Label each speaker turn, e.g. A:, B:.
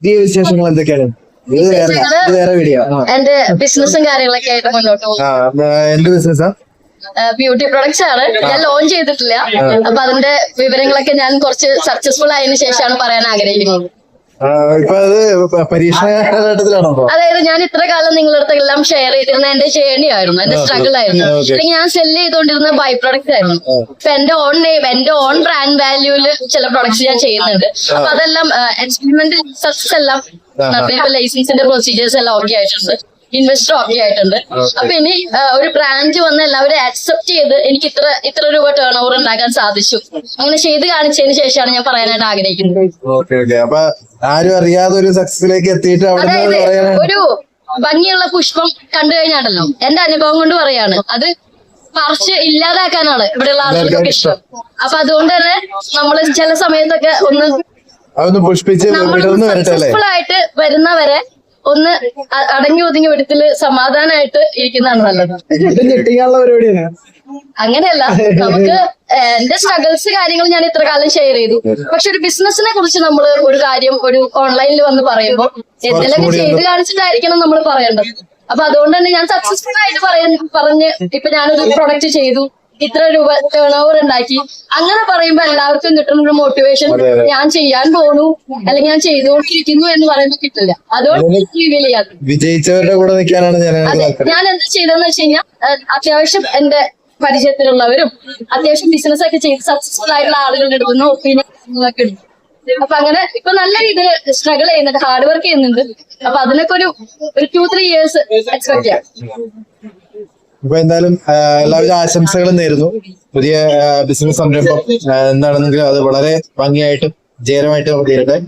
A: പുതിയ വിശേഷങ്ങൾ എന്തൊക്കെയാണ്? വേറെ വീഡിയോ
B: എന്റെ ബിസിനസ്സും കാര്യങ്ങളൊക്കെ ആയിട്ട് മുന്നോട്ട് പോകും
A: എന്ത് ബിസിനസ്സാ
B: ബ്യൂട്ടി പ്രൊഡക്ട്സ് ആണ്. ഞാൻ ലോഞ്ച് ചെയ്തിട്ടില്ല. അപ്പൊ അതിന്റെ വിവരങ്ങളൊക്കെ ഞാൻ കുറച്ച് സക്സസ്ഫുൾ ആയതിനു ശേഷമാണ് പറയാൻ ആഗ്രഹിക്കുന്നത്.
A: ഇപ്പൊ അത്?
B: അതായത് ഞാൻ ഇത്ര കാലം നിങ്ങളുടെ അടുത്ത് എല്ലാം ഷെയർ ചെയ്തിരുന്ന എന്റെ ജേണി ആയിരുന്നു. എന്റെ സ്ട്രഗിൾ ആയിരുന്നു അല്ലെങ്കിൽ ഞാൻ സെൽ ചെയ്തുകൊണ്ടിരുന്ന ബൈ പ്രൊഡക്ട്സ് ആയിരുന്നു ഇപ്പൊ എന്റെ ഓൺ നെയിം എന്റെ ഓൺ ബ്രാൻഡ് വാല്യൂൽ ചില പ്രൊഡക്ട്സ് ഞാൻ ചെയ്യുന്നുണ്ട്. അപ്പൊ അതെല്ലാം എക്സ്പെരിമെന്റ് എല്ലാം ലൈസൻസിന്റെ പ്രൊസീജിയേഴ്സ് എല്ലാം ഓക്കെ ആയിട്ടുണ്ട്. ഇൻവെസ്റ്റർ ഓക്കെ ആയിട്ടുണ്ട് അപ്പൊ ഇനി ഒരു ബ്രാൻഡ് വന്ന് എല്ലാവരും ആക്സെപ്റ്റ് ചെയ്ത് എനിക്ക് ഇത്ര ഇത്ര രൂപ ടേൺ ഓവർ ഉണ്ടാക്കാൻ സാധിച്ചു. അങ്ങനെ ചെയ്ത് കാണിച്ചതിന് ശേഷമാണ് ഞാൻ പറയാനായിട്ട് ആഗ്രഹിക്കുന്നത്.
A: അപ്പൊ ആരും അറിയാതെ ഒരു സക്സസിലേക്ക് എത്തിയിട്ട്
B: അതായത് ഒരു ഭംഗിയുള്ള പുഷ്പം കണ്ടു കഴിഞ്ഞാണല്ലോ. എന്റെ അനുഭവം കൊണ്ട് പറയാണ്. അത് പറിച്ച് ഇല്ലാതാക്കാനാണ് ഇവിടെയുള്ള ആളുകൾക്ക് ഇഷ്ടം. അപ്പൊ അതുകൊണ്ട് തന്നെ നമ്മൾ ചില സമയത്തൊക്കെ ഒന്ന്
A: പുഷ്പിച്ച്
B: ആയിട്ട് വരുന്നവരെ ഒന്ന് അടങ്ങി ഒതുങ്ങി വിടത്തിൽ സമാധാനമായിട്ട് ഇരിക്കുന്നതാണ് നല്ലത്.
A: ഇത് ഞെട്ടിക്കാനുള്ള പരിപാടിയാണ്
B: അങ്ങനെയല്ല. നമുക്ക് എന്റെ സ്ട്രഗിൾസ് കാര്യങ്ങൾ ഞാൻ ഇത്ര കാലം ഷെയർ ചെയ്തു. പക്ഷെ ഒരു ബിസിനസിനെ കുറിച്ച് നമ്മൾ ഒരു കാര്യം ഒരു ഓൺലൈനിൽ വന്ന് പറയുമ്പോൾ
A: എന്തെങ്കിലും
B: ചെയ്ത് കാണിച്ചിട്ടായിരിക്കണം നമ്മൾ പറയേണ്ടത്. അപ്പൊ അതുകൊണ്ട് തന്നെ ഞാൻ സക്സസ്ഫുൾ ആയിട്ട് പറയാൻ പറഞ്ഞ് ഇപ്പൊ ഞാനൊരു പ്രൊഡക്റ്റ് ചെയ്തു. ഇത്ര രൂപ ടേൺ ഓവർ ഉണ്ടാക്കി. അങ്ങനെ പറയുമ്പോ എല്ലാവർക്കും കിട്ടുന്ന ഒരു മോട്ടിവേഷൻ. ഞാൻ ചെയ്യാൻ പോണു അല്ലെങ്കിൽ ഞാൻ ചെയ്തുകൊണ്ടിരിക്കുന്നു എന്ന് പറയുമ്പോൾ കിട്ടില്ല. അതുകൊണ്ട്
A: വിജയിച്ചവരുടെ കൂടെ നിൽക്കാനാണ് ഞാൻ
B: എന്ത് ചെയ്തതെന്ന് വെച്ച് കഴിഞ്ഞാൽ അത്യാവശ്യം എന്റെ പരിചയത്തിലുള്ളവരും അത്യാവശ്യം ബിസിനസ് ഒക്കെ ചെയ്ത് സക്സസ്ഫുൾ ആയിട്ടുള്ള ആളുകളുടെ അടുത്ത് നിന്ന് ഒപ്പീനിയൻ എടുത്തു. അപ്പൊ അങ്ങനെ ഇപ്പൊ നല്ല രീതിയിൽ സ്ട്രഗിൾ ചെയ്യുന്നുണ്ട് ഹാർഡ് വർക്ക് ചെയ്യുന്നുണ്ട്. അപ്പൊ അതിനൊക്കെ ഒരു ഒരു ടു ത്രീ ഇയേഴ്സ് എക്സ്പെക്ട് ചെയ്യാം.
A: ഇപ്പൊ എന്തായാലും എല്ലാവരും എല്ലാവിധ ആശംസകളും നേരുന്നു. പുതിയ ബിസിനസ് സംരംഭം എന്താണെന്നെങ്കിലും അത് വളരെ ഭംഗിയായിട്ടും ജയകരമായിട്ടും തീരട്ടെ.